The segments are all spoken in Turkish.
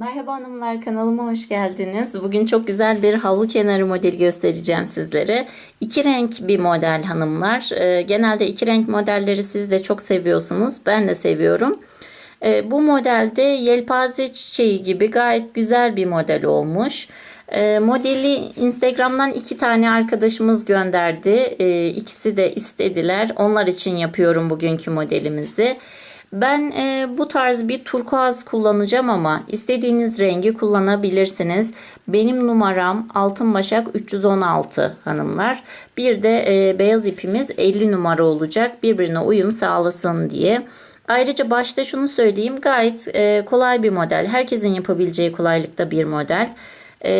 Merhaba hanımlar kanalıma hoş geldiniz. Bugün çok güzel bir havlu kenarı modeli göstereceğim sizlere. İki renk bir model hanımlar. Ee, genelde iki renk modelleri siz de çok seviyorsunuz. Ben de seviyorum. Ee, bu modelde yelpaze çiçeği gibi gayet güzel bir model olmuş. Ee, modeli Instagram'dan iki tane arkadaşımız gönderdi. İkisi de istediler. Onlar için yapıyorum bugünkü modelimizi. Ben e, bu tarz bir turkuaz kullanacağım ama istediğiniz rengi kullanabilirsiniz. Benim numaram Altın Başak 316 hanımlar. Bir de e, beyaz ipimiz 50 numara olacak birbirine uyum sağlasın diye. Ayrıca başta şunu söyleyeyim gayet e, kolay bir model. Herkesin yapabileceği kolaylıkta bir model. E,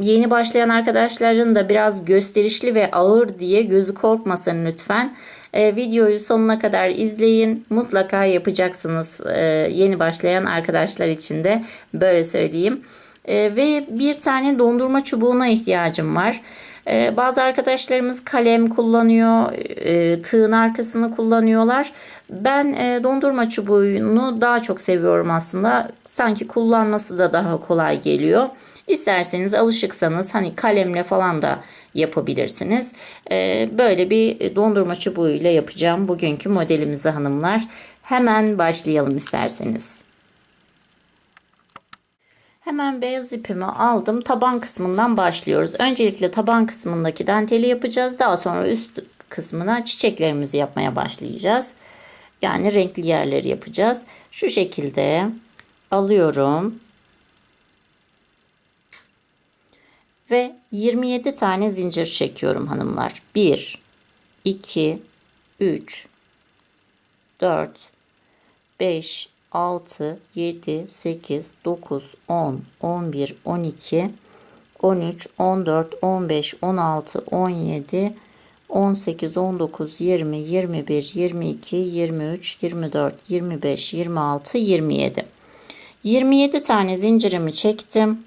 yeni başlayan arkadaşların da biraz gösterişli ve ağır diye gözü korkmasın lütfen. E, videoyu sonuna kadar izleyin. Mutlaka yapacaksınız e, yeni başlayan arkadaşlar için de böyle söyleyeyim. E, ve bir tane dondurma çubuğuna ihtiyacım var. Bazı arkadaşlarımız kalem kullanıyor, tığın arkasını kullanıyorlar. Ben dondurma çubuğunu daha çok seviyorum aslında. Sanki kullanması da daha kolay geliyor. İsterseniz alışıksanız hani kalemle falan da yapabilirsiniz. Ee, böyle bir dondurma çubuğuyla yapacağım bugünkü modelimizi hanımlar. Hemen başlayalım isterseniz. Hemen beyaz ipimi aldım. Taban kısmından başlıyoruz. Öncelikle taban kısmındaki danteli yapacağız. Daha sonra üst kısmına çiçeklerimizi yapmaya başlayacağız. Yani renkli yerleri yapacağız. Şu şekilde alıyorum. Ve 27 tane zincir çekiyorum hanımlar. 1 2 3 4 5 6 7 8 9 10 11 12 13 14 15 16 17 18 19 20 21 22 23 24 25 26 27 27 tane zincirimi çektim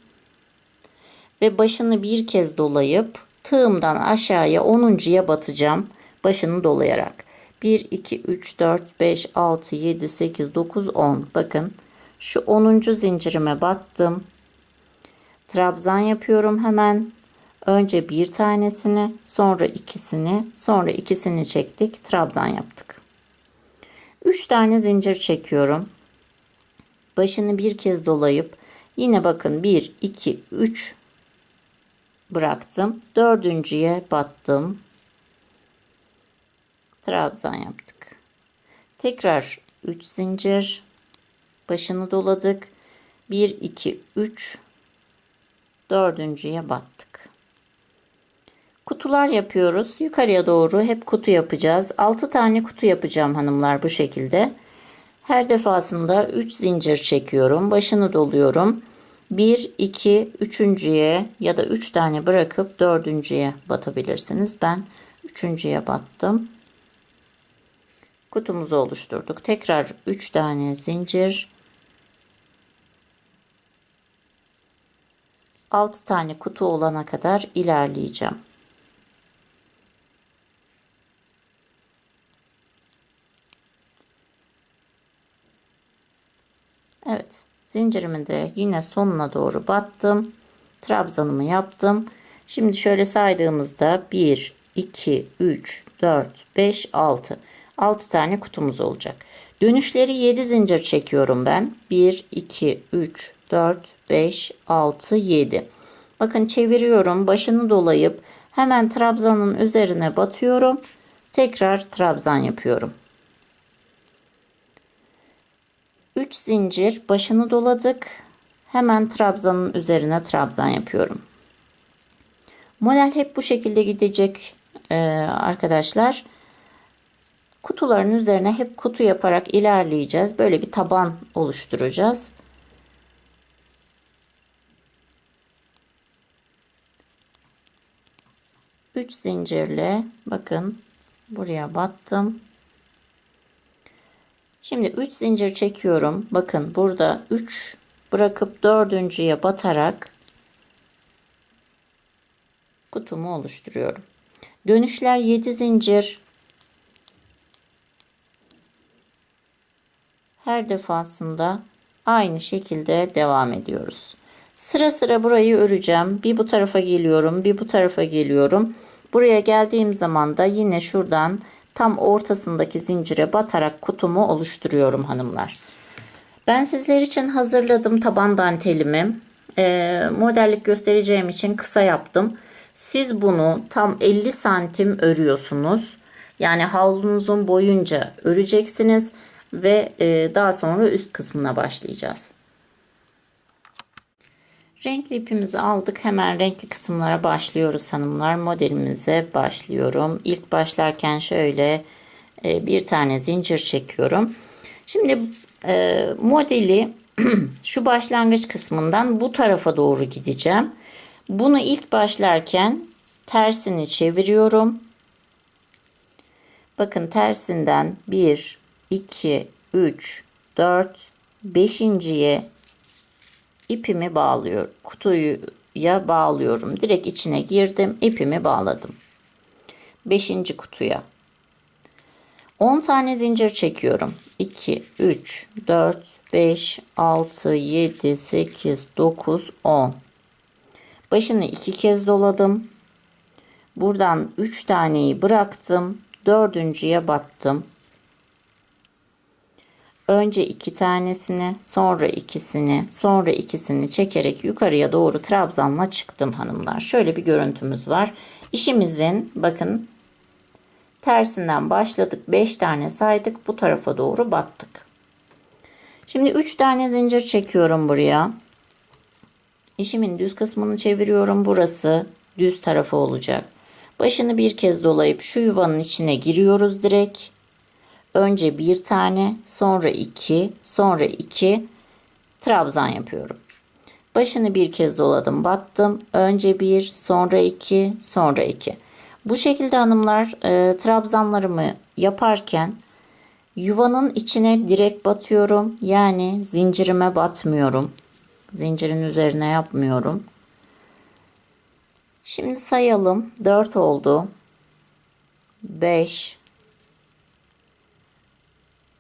ve başını bir kez dolayıp tığımdan aşağıya 10.ya batacağım başını dolayarak. 1 2 3 4 5 6 7 8 9 10 bakın şu 10. zincirime battım. Trabzan yapıyorum hemen. Önce bir tanesini, sonra ikisini, sonra ikisini çektik, trabzan yaptık. 3 tane zincir çekiyorum. Başını bir kez dolayıp yine bakın 1 2 3 bıraktım. Dördüncüye battım. Trabzan yaptık. Tekrar 3 zincir. Başını doladık. 1 2 3 dördüncüye battık. Kutular yapıyoruz. Yukarıya doğru hep kutu yapacağız. 6 tane kutu yapacağım hanımlar bu şekilde. Her defasında 3 zincir çekiyorum. Başını doluyorum. 1, 2, 3.ye ya da 3 tane bırakıp 4.ye batabilirsiniz. Ben 3.ye battım. Kutumuzu oluşturduk. Tekrar 3 tane zincir. 6 tane kutu olana kadar ilerleyeceğim. Evet. Zincirimin de yine sonuna doğru battım. Trabzanımı yaptım. Şimdi şöyle saydığımızda 1, 2, 3, 4, 5, 6. 6 tane kutumuz olacak. Dönüşleri 7 zincir çekiyorum ben. 1, 2, 3, 4, 5, 6, 7. Bakın çeviriyorum. Başını dolayıp hemen trabzanın üzerine batıyorum. Tekrar trabzan yapıyorum. 3 zincir başını doladık. Hemen trabzanın üzerine trabzan yapıyorum. Model hep bu şekilde gidecek ee, arkadaşlar. Kutuların üzerine hep kutu yaparak ilerleyeceğiz. Böyle bir taban oluşturacağız. Üç zincirle bakın buraya battım. Şimdi 3 zincir çekiyorum. Bakın burada 3 bırakıp dördüncüye batarak kutumu oluşturuyorum. Dönüşler 7 zincir. Her defasında Aynı şekilde devam ediyoruz. Sıra sıra burayı öreceğim. Bir bu tarafa geliyorum, bir bu tarafa geliyorum. Buraya geldiğim zaman da yine şuradan tam ortasındaki zincire batarak kutumu oluşturuyorum hanımlar. Ben sizler için hazırladım taban dantelimi. Ee, modellik göstereceğim için kısa yaptım. Siz bunu tam 50 santim örüyorsunuz. Yani havlunuzun boyunca öreceksiniz ve e, daha sonra üst kısmına başlayacağız. Renkli ipimizi aldık. Hemen renkli kısımlara başlıyoruz hanımlar. Modelimize başlıyorum. İlk başlarken şöyle e, bir tane zincir çekiyorum. Şimdi e, modeli şu başlangıç kısmından bu tarafa doğru gideceğim. Bunu ilk başlarken tersini çeviriyorum. Bakın tersinden 1, 2, 3, 4, 5.ye ipimi bağlıyor. Kutuya bağlıyorum. Direkt içine girdim. ipimi bağladım. 5. kutuya. 10 tane zincir çekiyorum. 2, 3, 4, 5, 6, 7, 8, 9, 10. Başını iki kez doladım. Buradan 3 taneyi bıraktım. Dördüncüye battım. Önce iki tanesini, sonra ikisini, sonra ikisini çekerek yukarıya doğru trabzanla çıktım hanımlar. Şöyle bir görüntümüz var. İşimizin bakın tersinden başladık. 5 tane saydık. Bu tarafa doğru battık. Şimdi 3 tane zincir çekiyorum buraya. İşimin düz kısmını çeviriyorum. Burası düz tarafı olacak. Başını bir kez dolayıp şu yuvanın içine giriyoruz direkt. Önce bir tane, sonra iki, sonra iki trabzan yapıyorum. Başını bir kez doladım, battım. Önce bir, sonra iki, sonra iki. Bu şekilde hanımlar e, trabzanlarımı yaparken yuvanın içine direkt batıyorum. Yani zincirime batmıyorum. Zincirin üzerine yapmıyorum. Şimdi sayalım. 4 oldu. 5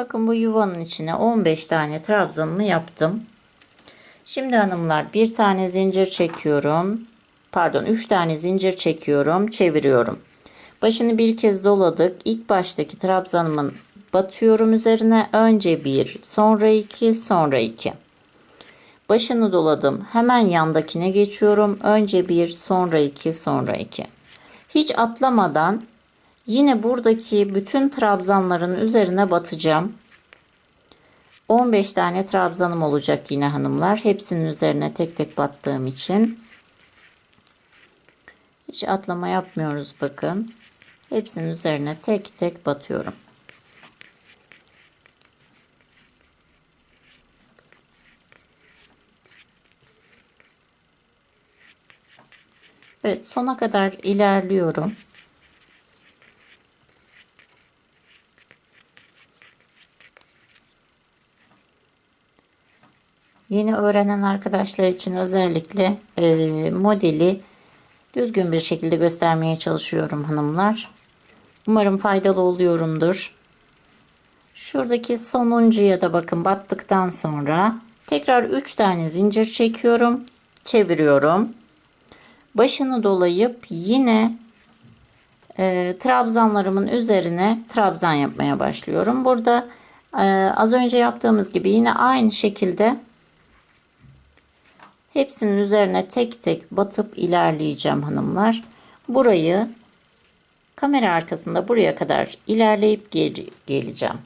Bakın bu yuvanın içine 15 tane trabzanımı yaptım. Şimdi hanımlar bir tane zincir çekiyorum. Pardon 3 tane zincir çekiyorum. Çeviriyorum. Başını bir kez doladık. İlk baştaki trabzanımın batıyorum üzerine. Önce bir, sonra iki, sonra iki. Başını doladım. Hemen yandakine geçiyorum. Önce bir, sonra iki, sonra iki. Hiç atlamadan Yine buradaki bütün trabzanların üzerine batacağım. 15 tane trabzanım olacak yine hanımlar. Hepsinin üzerine tek tek battığım için. Hiç atlama yapmıyoruz bakın. Hepsinin üzerine tek tek batıyorum. Evet sona kadar ilerliyorum. Yeni öğrenen arkadaşlar için özellikle e, modeli düzgün bir şekilde göstermeye çalışıyorum hanımlar. Umarım faydalı oluyorumdur. Şuradaki sonuncuya da bakın battıktan sonra tekrar 3 tane zincir çekiyorum. Çeviriyorum. Başını dolayıp yine e, trabzanlarımın üzerine trabzan yapmaya başlıyorum. Burada e, az önce yaptığımız gibi yine aynı şekilde Hepsinin üzerine tek tek batıp ilerleyeceğim hanımlar. Burayı kamera arkasında buraya kadar ilerleyip geri geleceğim.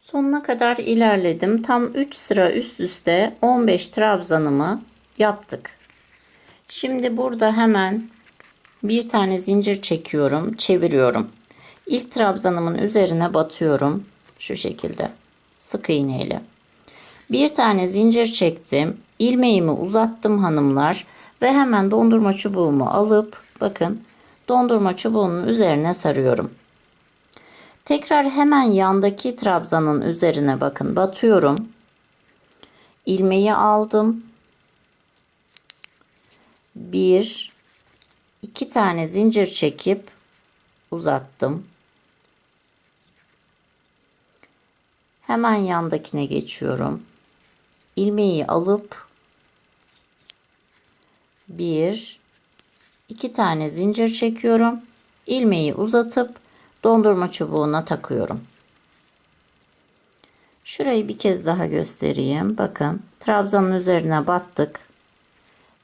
Sonuna kadar ilerledim. Tam 3 sıra üst üste 15 trabzanımı yaptık. Şimdi burada hemen bir tane zincir çekiyorum, çeviriyorum. İlk trabzanımın üzerine batıyorum. Şu şekilde. Sık iğneyle. Bir tane zincir çektim. ilmeğimi uzattım hanımlar. Ve hemen dondurma çubuğumu alıp bakın dondurma çubuğunun üzerine sarıyorum. Tekrar hemen yandaki trabzanın üzerine bakın batıyorum. ilmeği aldım. Bir, iki tane zincir çekip uzattım. Hemen yandakine geçiyorum. İlmeği alıp bir, iki tane zincir çekiyorum. ilmeği uzatıp dondurma çubuğuna takıyorum. Şurayı bir kez daha göstereyim. Bakın trabzanın üzerine battık.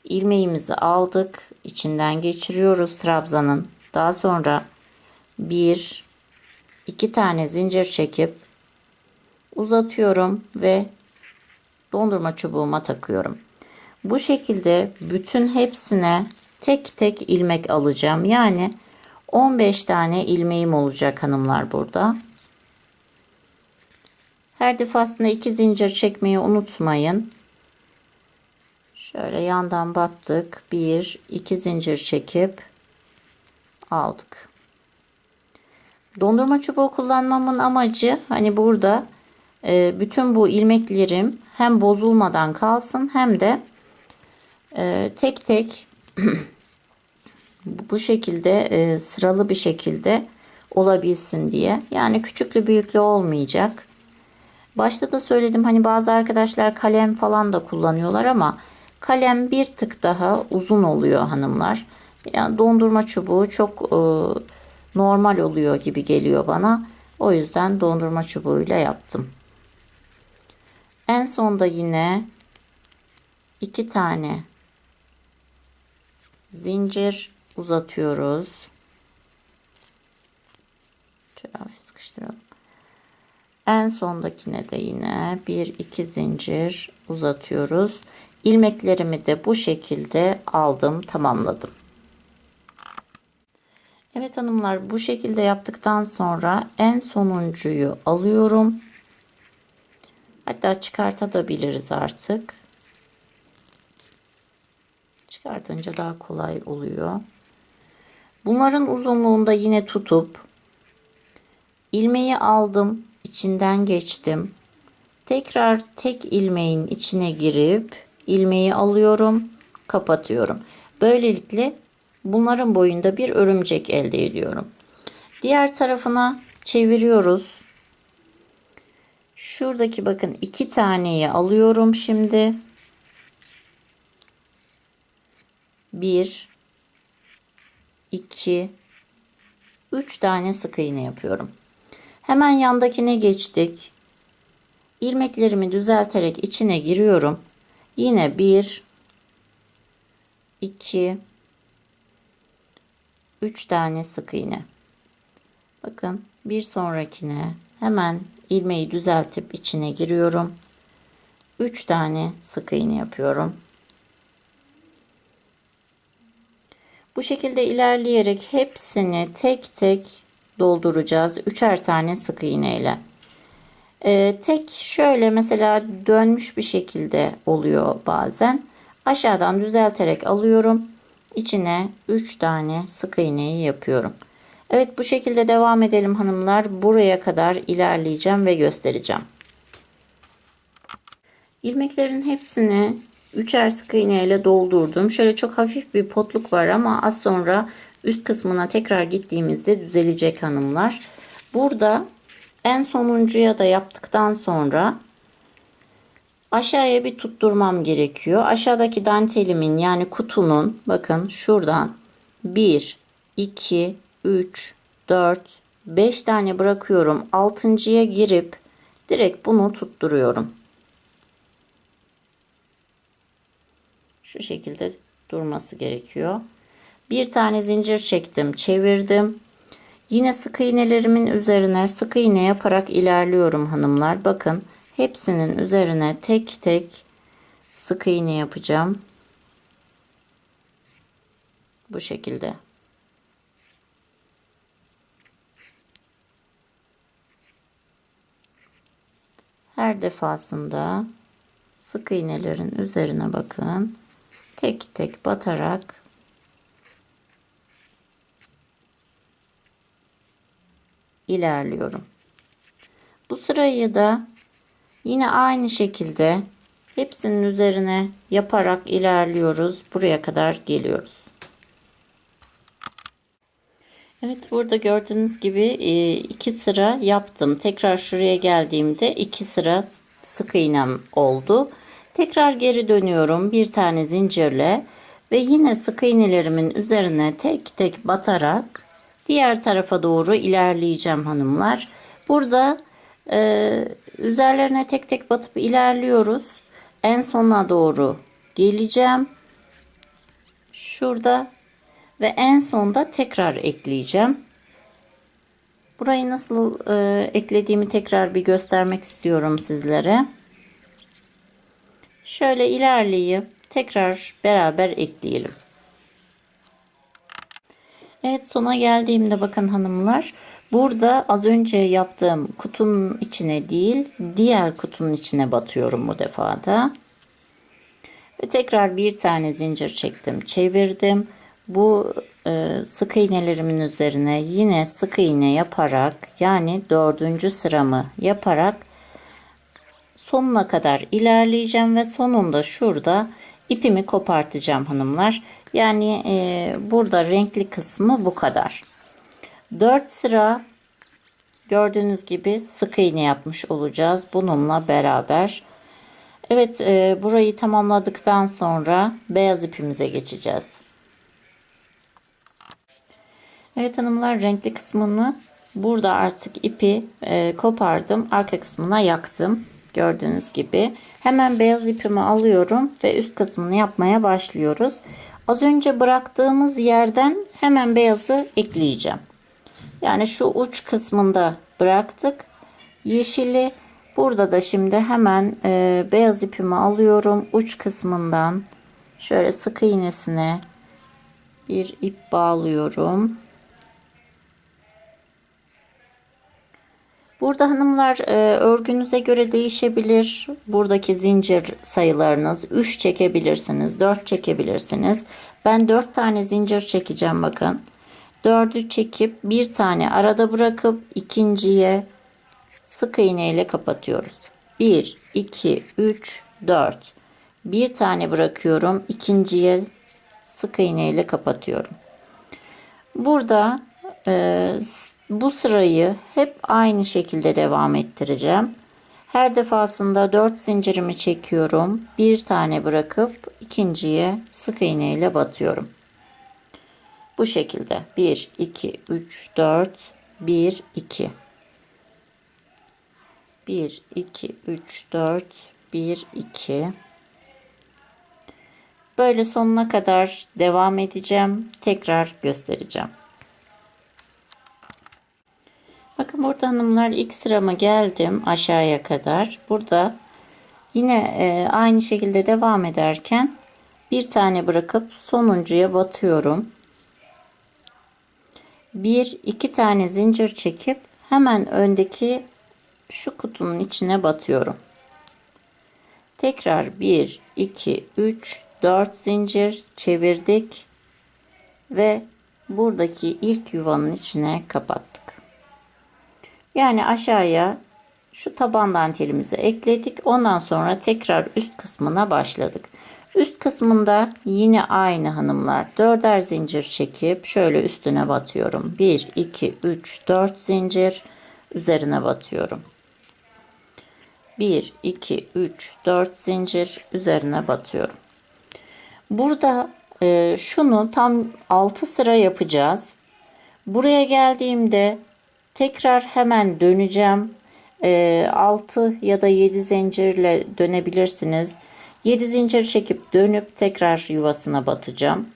ilmeğimizi aldık. içinden geçiriyoruz trabzanın. Daha sonra bir, iki tane zincir çekip uzatıyorum ve dondurma çubuğuma takıyorum. Bu şekilde bütün hepsine tek tek ilmek alacağım. Yani 15 tane ilmeğim olacak hanımlar burada. Her defasında iki zincir çekmeyi unutmayın. Şöyle yandan battık. Bir, iki zincir çekip aldık. Dondurma çubuğu kullanmamın amacı hani burada e, bütün bu ilmeklerim hem bozulmadan kalsın hem de e, tek tek bu şekilde e, sıralı bir şekilde olabilsin diye. Yani küçüklü büyüklü olmayacak. Başta da söyledim hani bazı arkadaşlar kalem falan da kullanıyorlar ama kalem bir tık daha uzun oluyor hanımlar. Yani dondurma çubuğu çok e, normal oluyor gibi geliyor bana. O yüzden dondurma çubuğuyla yaptım. En sonda yine iki tane zincir uzatıyoruz. Şöyle sıkıştıralım. En sondakine de yine bir iki zincir uzatıyoruz. İlmeklerimi de bu şekilde aldım, tamamladım. Evet hanımlar bu şekilde yaptıktan sonra en sonuncuyu alıyorum. Hatta çıkartabiliriz artık. Çıkartınca daha kolay oluyor. Bunların uzunluğunda yine tutup ilmeği aldım, içinden geçtim. Tekrar tek ilmeğin içine girip ilmeği alıyorum, kapatıyorum. Böylelikle bunların boyunda bir örümcek elde ediyorum. Diğer tarafına çeviriyoruz. Şuradaki bakın iki taneyi alıyorum şimdi. Bir, iki, üç tane sık iğne yapıyorum. Hemen yandakine geçtik. İlmeklerimi düzelterek içine giriyorum. Yine bir, iki, üç tane sık iğne. Bakın bir sonrakine hemen ilmeği düzeltip içine giriyorum. 3 tane sık iğne yapıyorum. Bu şekilde ilerleyerek hepsini tek tek dolduracağız. Üçer tane sık iğne ile. Ee, tek şöyle mesela dönmüş bir şekilde oluyor bazen. Aşağıdan düzelterek alıyorum. İçine 3 tane sık iğneyi yapıyorum. Evet bu şekilde devam edelim hanımlar. Buraya kadar ilerleyeceğim ve göstereceğim. İlmeklerin hepsini üçer sık iğne ile doldurdum. Şöyle çok hafif bir potluk var ama az sonra üst kısmına tekrar gittiğimizde düzelecek hanımlar. Burada en sonuncuya da yaptıktan sonra aşağıya bir tutturmam gerekiyor. Aşağıdaki dantelimin yani kutunun bakın şuradan 1 2 3, 4, 5 tane bırakıyorum. Altıncıya girip direkt bunu tutturuyorum. Şu şekilde durması gerekiyor. Bir tane zincir çektim, çevirdim. Yine sık iğnelerimin üzerine sık iğne yaparak ilerliyorum hanımlar. Bakın hepsinin üzerine tek tek sık iğne yapacağım. Bu şekilde. Her defasında sık iğnelerin üzerine bakın. Tek tek batarak ilerliyorum. Bu sırayı da yine aynı şekilde hepsinin üzerine yaparak ilerliyoruz. Buraya kadar geliyoruz. Evet burada gördüğünüz gibi e, iki sıra yaptım. Tekrar şuraya geldiğimde iki sıra sık iğnem oldu. Tekrar geri dönüyorum bir tane zincirle ve yine sık iğnelerimin üzerine tek tek batarak diğer tarafa doğru ilerleyeceğim hanımlar. Burada e, üzerlerine tek tek batıp ilerliyoruz. En sona doğru geleceğim. Şurada ve en sonda tekrar ekleyeceğim. Burayı nasıl e, eklediğimi tekrar bir göstermek istiyorum sizlere. Şöyle ilerleyip tekrar beraber ekleyelim. Evet sona geldiğimde bakın hanımlar burada az önce yaptığım kutunun içine değil diğer kutunun içine batıyorum bu defada. Ve tekrar bir tane zincir çektim çevirdim. Bu e, sık iğnelerimin üzerine yine sık iğne yaparak yani dördüncü sıramı yaparak sonuna kadar ilerleyeceğim ve sonunda şurada ipimi kopartacağım hanımlar. Yani e, burada renkli kısmı bu kadar. 4 sıra gördüğünüz gibi sık iğne yapmış olacağız bununla beraber. Evet e, burayı tamamladıktan sonra beyaz ipimize geçeceğiz. Evet hanımlar renkli kısmını burada artık ipi e, kopardım. Arka kısmına yaktım. Gördüğünüz gibi. Hemen beyaz ipimi alıyorum ve üst kısmını yapmaya başlıyoruz. Az önce bıraktığımız yerden hemen beyazı ekleyeceğim. Yani şu uç kısmında bıraktık. Yeşili burada da şimdi hemen e, beyaz ipimi alıyorum. Uç kısmından şöyle sık iğnesine bir ip bağlıyorum. Burada hanımlar e, örgünüze göre değişebilir. Buradaki zincir sayılarınız 3 çekebilirsiniz, 4 çekebilirsiniz. Ben 4 tane zincir çekeceğim bakın. 4'ü çekip bir tane arada bırakıp ikinciye sık iğne ile kapatıyoruz. 1 2 3 4. Bir tane bırakıyorum. ikinciye sık iğne ile kapatıyorum. Burada e, bu sırayı hep aynı şekilde devam ettireceğim. Her defasında 4 zincirimi çekiyorum. Bir tane bırakıp ikinciye sık iğne ile batıyorum. Bu şekilde 1 2 3 4 1 2 1 2 3 4 1 2 Böyle sonuna kadar devam edeceğim. Tekrar göstereceğim. Bakın burada hanımlar ilk sırama geldim aşağıya kadar. Burada yine e, aynı şekilde devam ederken bir tane bırakıp sonuncuya batıyorum. Bir iki tane zincir çekip hemen öndeki şu kutunun içine batıyorum. Tekrar 1 2 3 4 zincir çevirdik ve buradaki ilk yuvanın içine kapattık. Yani aşağıya şu taban dantelimizi ekledik. Ondan sonra tekrar üst kısmına başladık. Üst kısmında yine aynı hanımlar. Dörder zincir çekip şöyle üstüne batıyorum. 1, 2, 3, 4 zincir üzerine batıyorum. 1, 2, 3, 4 zincir üzerine batıyorum. Burada e, şunu tam 6 sıra yapacağız. Buraya geldiğimde Tekrar hemen döneceğim. E, 6 ya da 7 zincirle dönebilirsiniz. 7 zincir çekip dönüp tekrar yuvasına batacağım.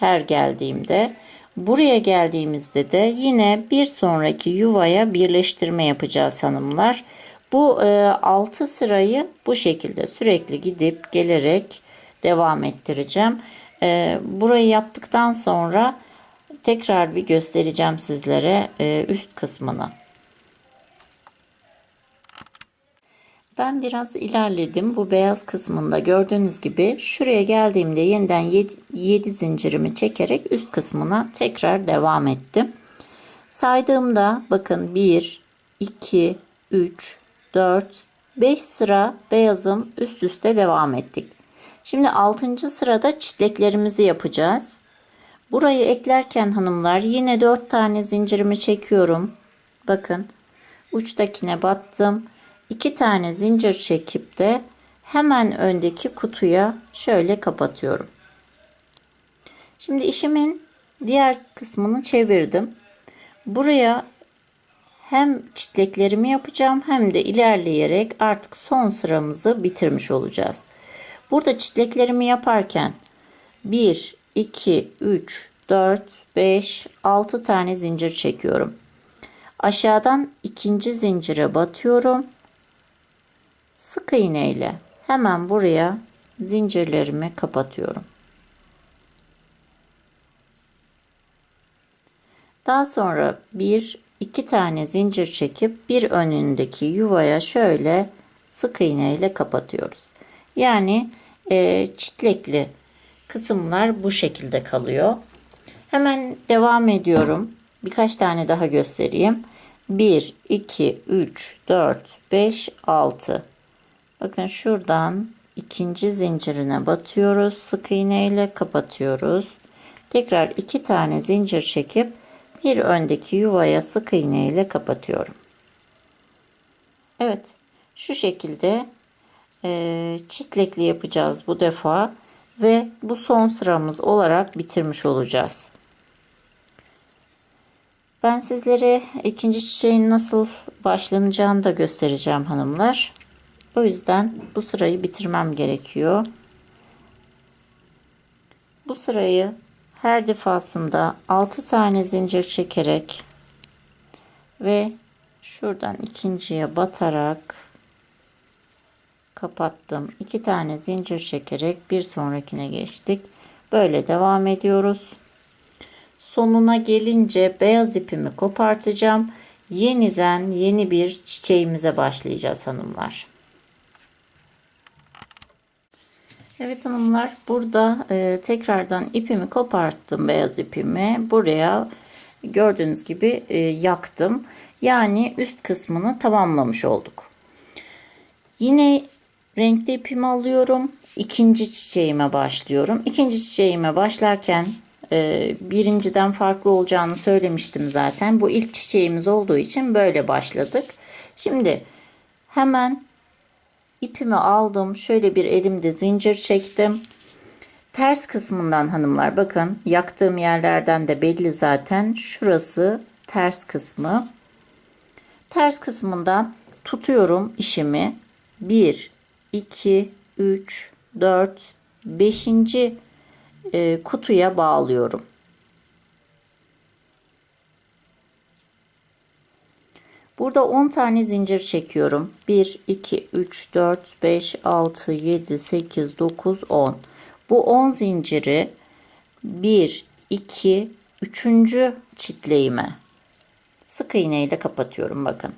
Her geldiğimde. Buraya geldiğimizde de yine bir sonraki yuvaya birleştirme yapacağız hanımlar. Bu e, 6 sırayı bu şekilde sürekli gidip gelerek devam ettireceğim. E, burayı yaptıktan sonra Tekrar bir göstereceğim sizlere e, üst kısmını. Ben biraz ilerledim. Bu beyaz kısmında gördüğünüz gibi şuraya geldiğimde yeniden 7 zincirimi çekerek üst kısmına tekrar devam ettim. Saydığımda bakın 1, 2, 3, 4, 5 sıra beyazım üst üste devam ettik. Şimdi 6. sırada çitleklerimizi yapacağız. Burayı eklerken hanımlar yine 4 tane zincirimi çekiyorum. Bakın uçtakine battım. 2 tane zincir çekip de hemen öndeki kutuya şöyle kapatıyorum. Şimdi işimin diğer kısmını çevirdim. Buraya hem çitleklerimi yapacağım hem de ilerleyerek artık son sıramızı bitirmiş olacağız. Burada çitleklerimi yaparken 1, 2, 3, 4, 5, 6 tane zincir çekiyorum. Aşağıdan ikinci zincire batıyorum. Sık iğne ile hemen buraya zincirlerimi kapatıyorum. Daha sonra bir iki tane zincir çekip bir önündeki yuvaya şöyle sık iğne ile kapatıyoruz. Yani e, çitlekli kısımlar bu şekilde kalıyor. Hemen devam ediyorum. Birkaç tane daha göstereyim. 1, 2, 3, 4, 5, 6. Bakın şuradan ikinci zincirine batıyoruz. Sık iğne ile kapatıyoruz. Tekrar iki tane zincir çekip bir öndeki yuvaya sık iğne ile kapatıyorum. Evet şu şekilde e, çitlekli yapacağız bu defa ve bu son sıramız olarak bitirmiş olacağız. Ben sizlere ikinci çiçeğin nasıl başlanacağını da göstereceğim hanımlar. O yüzden bu sırayı bitirmem gerekiyor. Bu sırayı her defasında 6 tane zincir çekerek ve şuradan ikinciye batarak kapattım. 2 tane zincir çekerek bir sonrakine geçtik. Böyle devam ediyoruz. Sonuna gelince beyaz ipimi kopartacağım. Yeniden yeni bir çiçeğimize başlayacağız hanımlar. Evet hanımlar burada e, tekrardan ipimi koparttım beyaz ipimi buraya gördüğünüz gibi e, yaktım yani üst kısmını tamamlamış olduk yine renkli ipimi alıyorum ikinci çiçeğime başlıyorum ikinci çiçeğime başlarken e, birinciden farklı olacağını söylemiştim zaten bu ilk çiçeğimiz olduğu için böyle başladık şimdi hemen ipimi aldım. Şöyle bir elimde zincir çektim. Ters kısmından hanımlar bakın yaktığım yerlerden de belli zaten. Şurası ters kısmı. Ters kısmından tutuyorum işimi. 1, 2, 3, 4, 5. kutuya bağlıyorum. Burada 10 tane zincir çekiyorum. 1, 2, 3, 4, 5, 6, 7, 8, 9, 10. Bu 10 zinciri 1, 2, 3. çitleğime sık iğne ile kapatıyorum bakın.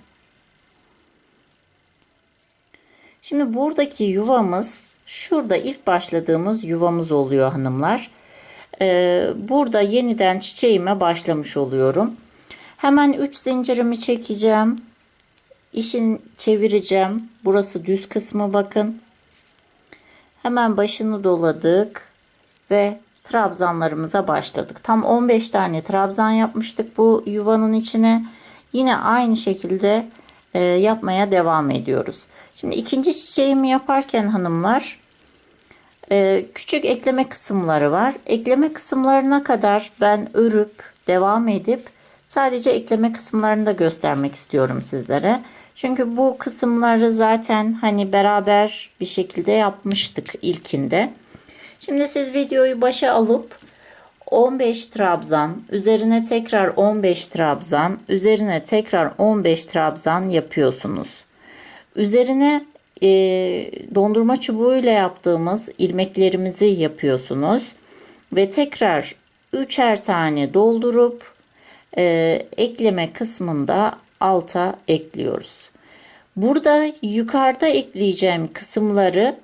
Şimdi buradaki yuvamız şurada ilk başladığımız yuvamız oluyor hanımlar. Ee, burada yeniden çiçeğime başlamış oluyorum. Hemen 3 zincirimi çekeceğim. İşin çevireceğim. Burası düz kısmı bakın. Hemen başını doladık ve trabzanlarımıza başladık. Tam 15 tane trabzan yapmıştık bu yuvanın içine. Yine aynı şekilde e, yapmaya devam ediyoruz. Şimdi ikinci çiçeğimi yaparken hanımlar e, küçük ekleme kısımları var. Ekleme kısımlarına kadar ben örüp devam edip Sadece ekleme kısımlarını da göstermek istiyorum sizlere. Çünkü bu kısımları zaten hani beraber bir şekilde yapmıştık ilkinde. Şimdi siz videoyu başa alıp 15 trabzan, üzerine tekrar 15 trabzan, üzerine tekrar 15 trabzan yapıyorsunuz. Üzerine e, dondurma çubuğuyla yaptığımız ilmeklerimizi yapıyorsunuz ve tekrar üçer tane doldurup e, ekleme kısmında alta ekliyoruz. Burada yukarıda ekleyeceğim kısımları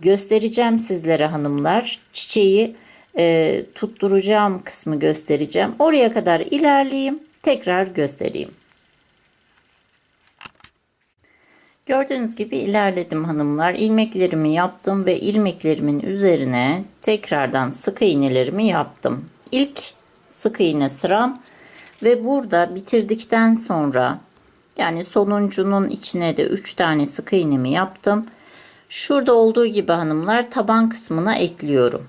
göstereceğim sizlere hanımlar. Çiçeği e, tutturacağım kısmı göstereceğim. Oraya kadar ilerleyeyim. Tekrar göstereyim. Gördüğünüz gibi ilerledim hanımlar. İlmeklerimi yaptım ve ilmeklerimin üzerine tekrardan sık iğnelerimi yaptım. İlk sık iğne sıram ve burada bitirdikten sonra yani sonuncunun içine de 3 tane sık iğnemi yaptım. Şurada olduğu gibi hanımlar taban kısmına ekliyorum.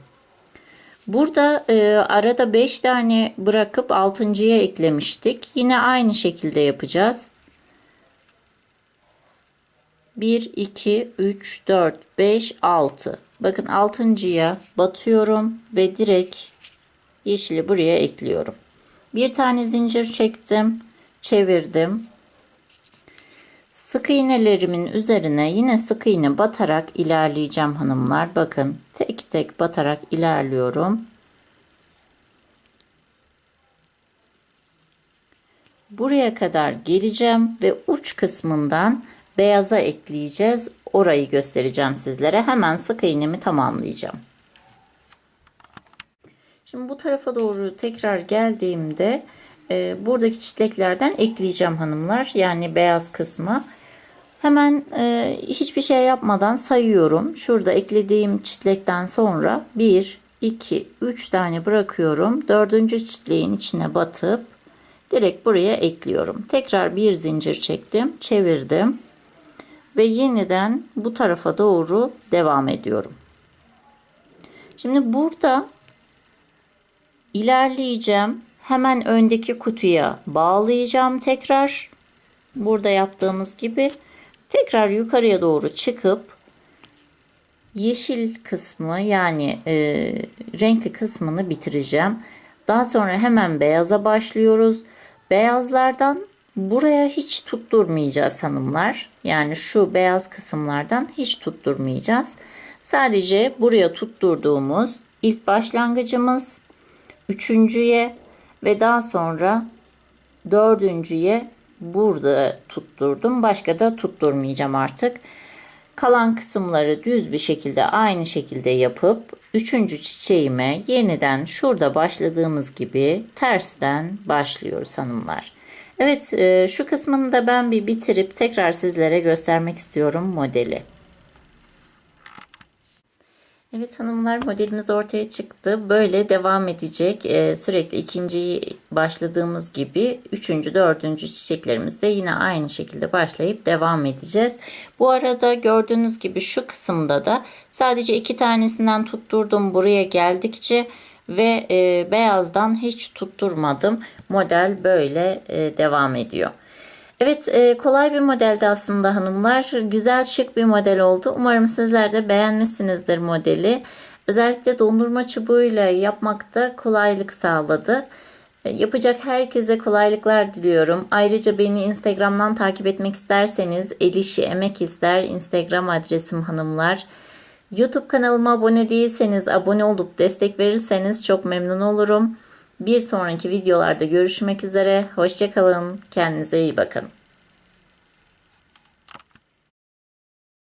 Burada e, arada 5 tane bırakıp 6.ya eklemiştik. Yine aynı şekilde yapacağız. 1, 2, 3, 4, 5, 6. Bakın 6.ya batıyorum ve direkt yeşili buraya ekliyorum. Bir tane zincir çektim. Çevirdim. Sık iğnelerimin üzerine yine sık iğne batarak ilerleyeceğim hanımlar. Bakın tek tek batarak ilerliyorum. Buraya kadar geleceğim ve uç kısmından beyaza ekleyeceğiz. Orayı göstereceğim sizlere. Hemen sık iğnemi tamamlayacağım. Şimdi bu tarafa doğru tekrar geldiğimde e, buradaki çiçeklerden ekleyeceğim hanımlar. Yani beyaz kısmı. Hemen e, hiçbir şey yapmadan sayıyorum. Şurada eklediğim çitlekten sonra 1, 2, 3 tane bırakıyorum. Dördüncü çitleğin içine batıp direkt buraya ekliyorum. Tekrar bir zincir çektim. Çevirdim. Ve yeniden bu tarafa doğru devam ediyorum. Şimdi burada ilerleyeceğim. Hemen öndeki kutuya bağlayacağım tekrar. Burada yaptığımız gibi tekrar yukarıya doğru çıkıp yeşil kısmı yani e, renkli kısmını bitireceğim. Daha sonra hemen beyaza başlıyoruz. Beyazlardan buraya hiç tutturmayacağız hanımlar. Yani şu beyaz kısımlardan hiç tutturmayacağız. Sadece buraya tutturduğumuz ilk başlangıcımız üçüncüye ve daha sonra dördüncüye burada tutturdum. Başka da tutturmayacağım artık. Kalan kısımları düz bir şekilde aynı şekilde yapıp üçüncü çiçeğime yeniden şurada başladığımız gibi tersten başlıyoruz hanımlar. Evet e, şu kısmını da ben bir bitirip tekrar sizlere göstermek istiyorum modeli. Evet hanımlar modelimiz ortaya çıktı. Böyle devam edecek. Ee, sürekli ikinci başladığımız gibi üçüncü, dördüncü çiçeklerimizde yine aynı şekilde başlayıp devam edeceğiz. Bu arada gördüğünüz gibi şu kısımda da sadece iki tanesinden tutturdum buraya geldikçe ve e, beyazdan hiç tutturmadım. Model böyle e, devam ediyor. Evet e, kolay bir modeldi aslında hanımlar. Güzel şık bir model oldu. Umarım sizler de beğenmişsinizdir modeli. Özellikle dondurma çubuğuyla yapmakta kolaylık sağladı. E, yapacak herkese kolaylıklar diliyorum. Ayrıca beni Instagram'dan takip etmek isterseniz Elişi Emek ister Instagram adresim hanımlar. YouTube kanalıma abone değilseniz abone olup destek verirseniz çok memnun olurum. Bir sonraki videolarda görüşmek üzere. Hoşçakalın. Kendinize iyi bakın.